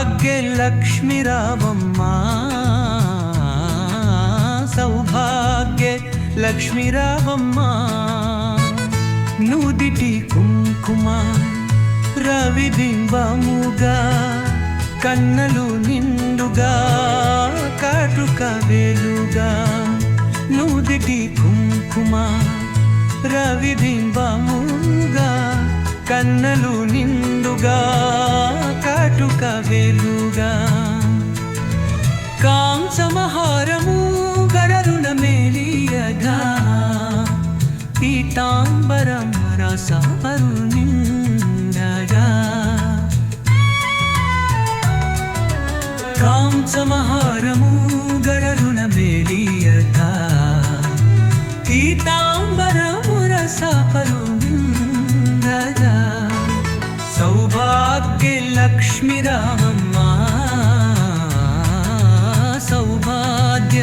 సౌభాగ్యలక్ష్మి సౌభాగ్య లక్ష్మి నుదిటి కుంకుమ రవిబింబముగా కన్నలు నిండుగా కాటుక వెలుగా నుదిటి కుంకుమ రవిబింబముగా కన్నలు నిండుగా కాటుక వెలుగా. కాంసమహారము గరరుణ మేలియగా పీతాంబరం రసపరు నిండగా పంచమహారము గరరుణ మేలియగా పీతాంబరము రసపరు సౌభాగ్య లక్ష్మి రామమ్మ. సౌభాగ్య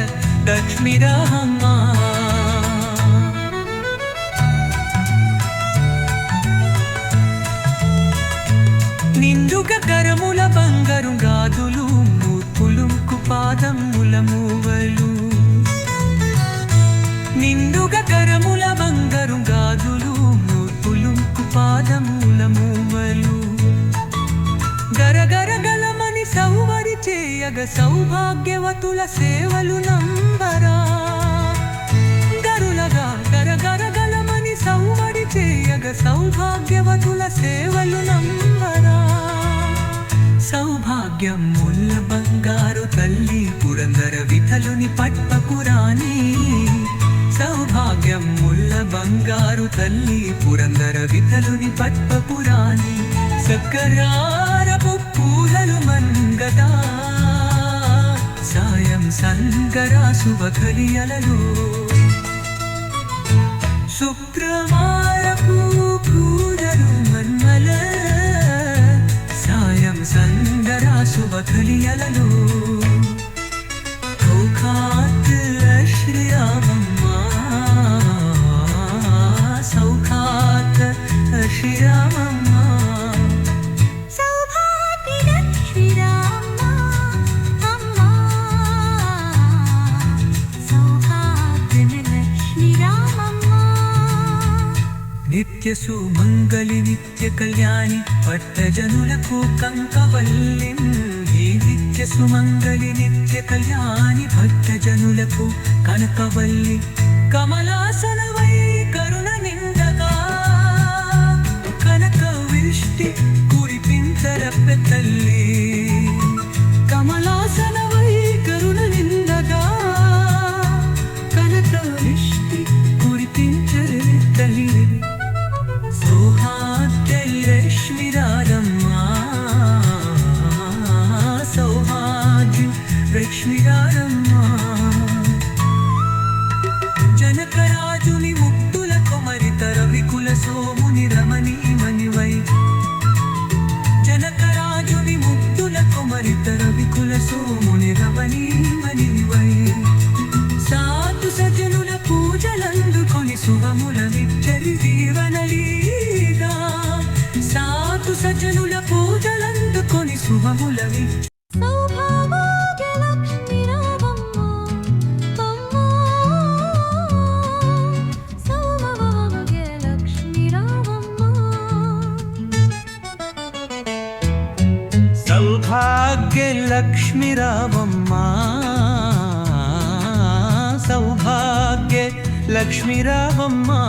లక్ష్మి రామమ్మ. నిండుగా కరముల బంగరుగ పాదముల మూవలు గరగర సౌవడి చేయగ సౌభాగ్యవతుల సేవలు నంబరా. గరులగా గరగరగలమని సౌవడి చేయగ సౌభాగ్యవతుల సేవలు నంబరా. సౌభాగ్యం ముల్ల బంగారు తల్లి పురందర విఠలుని పట్పకురా. బంగారు తల్లి పురందర విఠలుని పట్పపురాణి సకరారపు పూలలు మంగదా సాయం సంగరా శుభకలియలలో శుక్రవారపు పూలలు మన్మల. సాయం సంగరా శుభకలియలలో సౌఖాత్ నిత్య సుమంగళి నిత్య కళ్యాణి పట్టజనులకు కంకవల్లి ఈ నిత్య సుమంగళి నిత్య కళ్యాణి భక్తజనులకు కనకవల్లి. కమలాసనవ పూజలందుకొని శుభముల విచ్చ సౌభాగ్యలక్ష్మి రావమ్మ అమ్మ సౌభాగ్యలక్ష్మి రావమ్మ సౌభాగ్య లక్ష్మి రావమ్మా సౌభాగ్య లక్ష్మి రావమ్మా